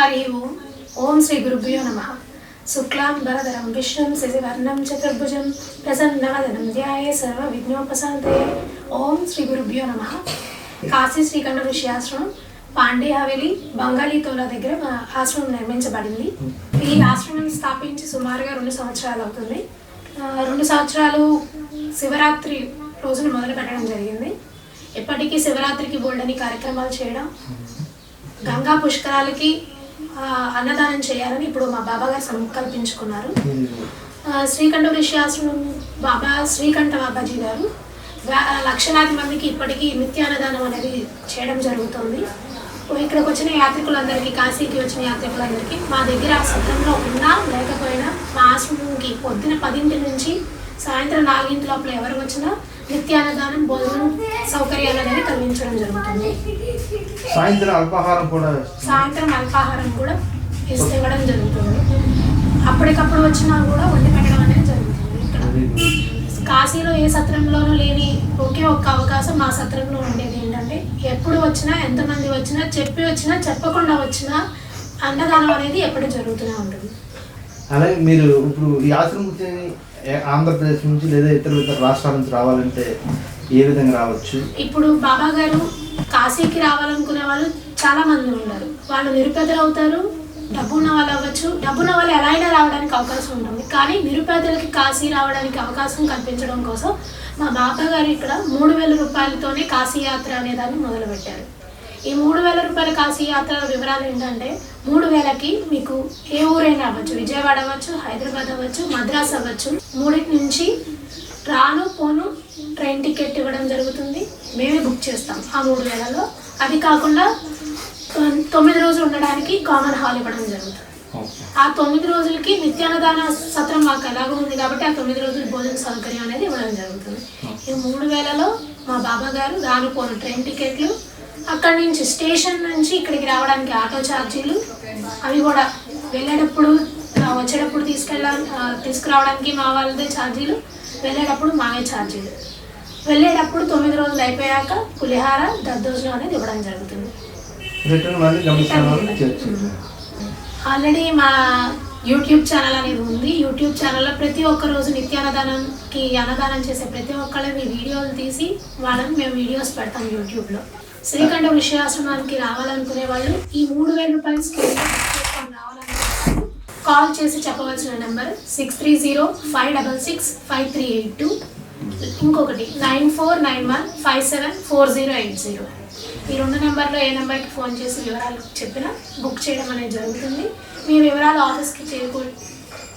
హరి ఓం. ఓం శ్రీ గురుభ్యో నమ. శుక్లాం వరదరం విష్ణుం శశివర్ణం చతుర్భుజం ప్రసన్నవదనం ధ్యాయ సర్వ విఘ్నోపశాంతే ఓం శ్రీ గురుభ్యో నమ. కాశీ శ్రీకంఠ ఋషి ఆశ్రమం పాండే హవేలి బంగాళీతోల దగ్గర మా ఆశ్రమం నిర్మించబడింది. ఈ ఆశ్రమం స్థాపించి సుమారుగా రెండు సంవత్సరాలు అవుతుంది. రెండు సంవత్సరాలు శివరాత్రి రోజున మొదలు పెట్టడం జరిగింది. ఎప్పటికీ శివరాత్రికి బోల్డని కార్యక్రమాలు చేయడం గంగా పుష్కరాలకి అన్నదానం చేయాలని ఇప్పుడు మా బాబా గారు సంకల్పించుకున్నారు ఆ, శ్రీకంఠ ఋషి ఆశ్రమం బాబా శ్రీకంఠ బాబాజీ గారు. లక్షలాది మందికి ఇప్పటికీ నిత్యాన్నదానం అనేది చేయడం జరుగుతుంది. ఇక్కడికి వచ్చిన యాత్రికులందరికీ కాశీకి వచ్చిన యాత్రికులందరికీ మా దగ్గర సత్రంలో ఉన్నా లేకపోయినా మా ఆశ్రమంకి పొద్దున పదింటి నుంచి సాయంత్రం నాలుగింటి లోపల ఎవరు వచ్చినా నిత్యాన్నదానం భోజనం సౌకర్యాలు అనేవి కలిగించడం జరుగుతుంది. సాయంత్రం అల్పాహారం కూడా సాయంత్రం అల్పాహారం కూడా ఇవ్వడం జరుగుతుంది. అప్పటికప్పుడు వచ్చినా కూడా వండి పెట్టడం అనేది జరుగుతుంది. ఇక్కడ కాశీలో ఏ సత్రంలోనూ లేని ఒకే ఒక్క అవకాశం మా సత్రంలో ఉండేది ఏంటంటే ఎప్పుడు వచ్చినా ఎంతమంది వచ్చినా చెప్పి వచ్చినా చెప్పకుండా వచ్చినా అన్నదానం అనేది ఎప్పుడు జరుగుతూనే ఉంటుంది. అలాగే మీరు ఇప్పుడు ఈ ఆశ్రమంకి ఏ- ఆంధ్రప్రదేశ్ నుంచి లేదా ఇతర ఇతర రాష్ట్రాల నుంచి రావాలంటే ఏ విధంగా రావచ్చు? ఇప్పుడు బాబా గారు కాశీకి రావాలనుకునే వాళ్ళు చాలా మంది ఉన్నారు వాళ్ళు నిరుపేదలు అవుతారు డబ్బు ఉన్న వాళ్ళు అవ్వచ్చు. డబ్బు ఉన్న వాళ్ళు ఎలా అయినా రావడానికి అవకాశం ఉంటుంది. కానీ నిరుపేదలకి కాశీ రావడానికి అవకాశం కల్పించడం కోసం మా బాబా గారు ఇక్కడ మూడు వేల రూపాయలతోనే కాశీ యాత్ర అనేదాన్ని మొదలుపెట్టారు. ఈ మూడు వేల రూపాయల కాశీ యాత్ర వివరాలు ఏంటంటే మూడు వేలకి మీకు ఏ ఊరైనా అవ్వచ్చు విజయవాడ అవ్వచ్చు హైదరాబాద్ అవ్వచ్చు మద్రాస్ అవ్వచ్చు మూడింటి నుంచి రాను పోను ట్రైన్ టికెట్ ఇవ్వడం జరుగుతుంది. మేమే బుక్ చేస్తాం ఆ మూడు వేలలో. అది కాకుండా తొమ్మిది రోజులు ఉండడానికి కామన్ హాల్ ఇవ్వడం జరుగుతుంది. ఆ తొమ్మిది రోజులకి నిత్యాన్నదాన సత్రం మాకు ఎలాగో ఉంది కాబట్టి ఆ తొమ్మిది రోజులు భోజన సౌకర్యం అనేది ఇవ్వడం జరుగుతుంది. ఈ మూడు వేలలో మా బాబా గారు రాను పోను ట్రైన్ టికెట్లు అక్కడి నుంచి స్టేషన్ నుంచి ఇక్కడికి రావడానికి ఆటో ఛార్జీలు అవి కూడా వెళ్ళేటప్పుడు వచ్చేటప్పుడు తీసుకెళ్ళ ఆ, తీసుకురావడానికి మా వాళ్ళదే ఛార్జీలు. వెళ్ళేటప్పుడు మావే ఛార్జీలు. వెళ్ళేటప్పుడు తొమ్మిది రోజులు అయిపోయాక పులిహార దద్దోజనం అనేది ఇవ్వడం జరుగుతుంది. ఆల్రెడీ మా యూట్యూబ్ ఛానల్ అనేది ఉంది. యూట్యూబ్ ఛానల్లో ప్రతి ఒక్క రోజు నిత్యాన్నదానానికి అన్నదానం చేసే ప్రతి ఒక్కళ్ళని వీడియోలు తీసి వాళ్ళని మేము వీడియోస్ పెడతాం యూట్యూబ్లో శ్రీకంఠ విషయాశ్రమానికి రావాలనుకునే వాళ్ళు ఈ మూడు వేల రూపాయలు స్కీమ్ రావాలనుకునే కాల్ చేసి చెప్పవలసిన number six three zero five double six five three eight two. ఇంకొకటి nine four nine one five seven four zero eight zero. ఈ రెండు నెంబర్లో ఏ నెంబర్కి ఫోన్ చేసి వివరాలు చెప్పినా బుక్ చేయడం అనేది జరుగుతుంది. మీ వివరాలు ఆఫీస్కి చేకూ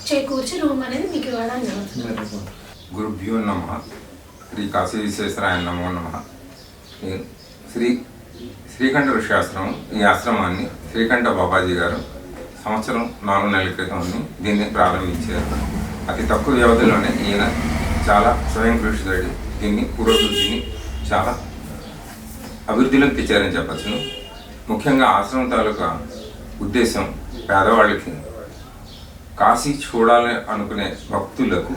చేకూర్చి రూమ్ అనేది మీకు ఇవ్వడం జరుగుతుంది. గురుభ్యో నమ. శ్రీ కాశీ విశ్వేశ్వరాయ నమో నమ. శ్రీ శ్రీకంఠ ఋషి ఈ ఆశ్రమాన్ని శ్రీకంఠ బాబాజీ గారు సంవత్సరం నాలుగు నెలల క్రితం దీన్ని ప్రారంభించారు. అతి తక్కువ వ్యవధిలోనే ఈయన చాలా స్వయం కృషితోటి దీన్ని పురోభివృద్ధిని చాలా అభివృద్ధిలోకి తెచ్చారని చెప్పచ్చును. ముఖ్యంగా ఆశ్రమం తాలూకా ఉద్దేశం పేదవాళ్ళకి కాశీ చూడాలని అనుకునే భక్తులకు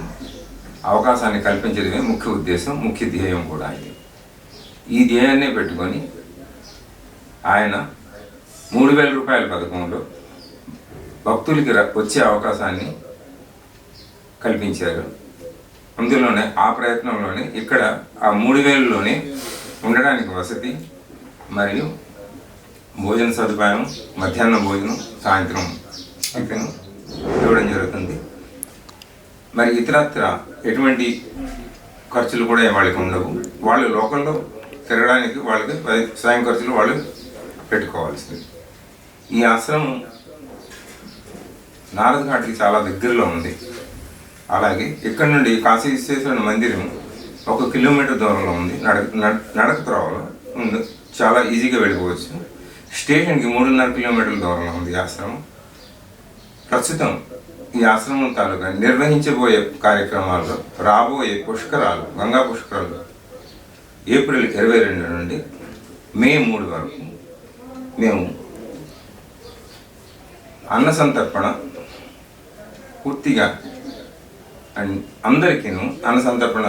అవకాశాన్ని కల్పించడమే ముఖ్య ఉద్దేశం ముఖ్య ధ్యేయం కూడా ఇది. ఈ ధ్యేయాన్ని పెట్టుకొని ఆయన మూడు వేల రూపాయల పథకంలో భక్తులకి వచ్చే అవకాశాన్ని కల్పించారు. అందులోనే ఆ ప్రయత్నంలోనే ఇక్కడ ఆ మూడు వేలలోనే ఉండడానికి వసతి మరియు భోజన సదుపాయం మధ్యాహ్న భోజనం సాయంత్రం టిఫిన్ ఇవ్వడం జరుగుతుంది. మరి ఇతరత్ర ఎటువంటి ఖర్చులు కూడా వాళ్ళకి ఉండవు. వాళ్ళు లోకల్లో తిరగడానికి వాళ్ళకి స్వయం- ఖర్చులు వాళ్ళు పెట్టుకోవాల్సింది. ఈ ఆశ్రమం నారద్ ఘాట్కి చాలా దగ్గరలో ఉంది. అలాగే ఇక్కడ నుండి కాశీ విశ్వేశ్వరుని మందిరం ఒక కిలోమీటర్ దూరంలో ఉంది. నడక నడ- నడక త్రోవలో ఉంది. చాలా ఈజీగా వెళ్ళిపోవచ్చు. స్టేషన్కి మూడున్నర కిలోమీటర్ల దూరంలో ఉంది ఈ ఆశ్రమం. ప్రస్తుతం ఈ ఆశ్రమం తాలూకా నిర్వహించబోయే కార్యక్రమాల్లో రాబోయే పుష్కరాలు గంగా పుష్కరాలు ఏప్రిల్ ఇరవై రెండు నుండి మే మూడు వరకు మేము అన్న సంతర్పణ పూర్తిగా అండ్ అందరికీను అన్న సంతర్పణ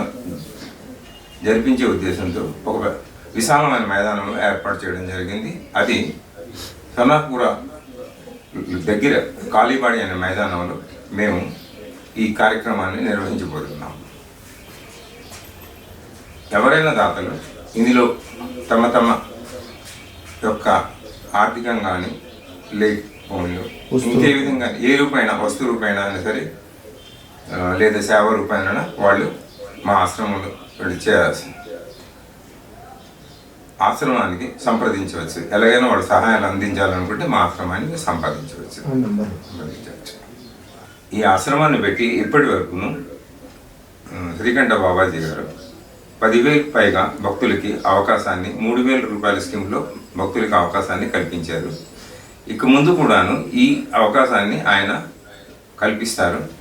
జరిపించే ఉద్దేశంతో ఒక విశాలమైన మైదానంలో ఏర్పాటు చేయడం జరిగింది. అది సన్నాపుర దగ్గర కాళీబాడి అనే మైదానంలో మేము ఈ కార్యక్రమాన్ని నిర్వహించబోతున్నాం. ఎవరైనా దాతలు ఇందులో తమ తమ యొక్క ఆర్థికంగా కానీ లేకపోయిన. ఇంకే విధంగా ఏ రూపాయన వస్తు రూపాయన అయినా సరే లేదా సేవ రూపాయన వాళ్ళు మా ఆశ్రమంలో వెళ్ళి చేయాల్సింది. ఆశ్రమానికి సంప్రదించవచ్చు. ఎలాగైనా వాళ్ళు సహాయాలు అందించాలనుకుంటే మా ఆశ్రమానికి సంపాదించవచ్చు సంప్రదించవచ్చు. ఈ ఆశ్రమాన్ని పెట్టి ఇప్పటి వరకును శ్రీకంఠ బాబాజీ గారు పదివేలకు పైగా భక్తులకి అవకాశాన్ని మూడు వేల రూపాయల స్కీమ్లో భక్తులకి అవకాశాన్ని కల్పించారు. ఇక ముందు కూడాను ఈ అవకాశాన్ని ఆయన కల్పిస్తారు.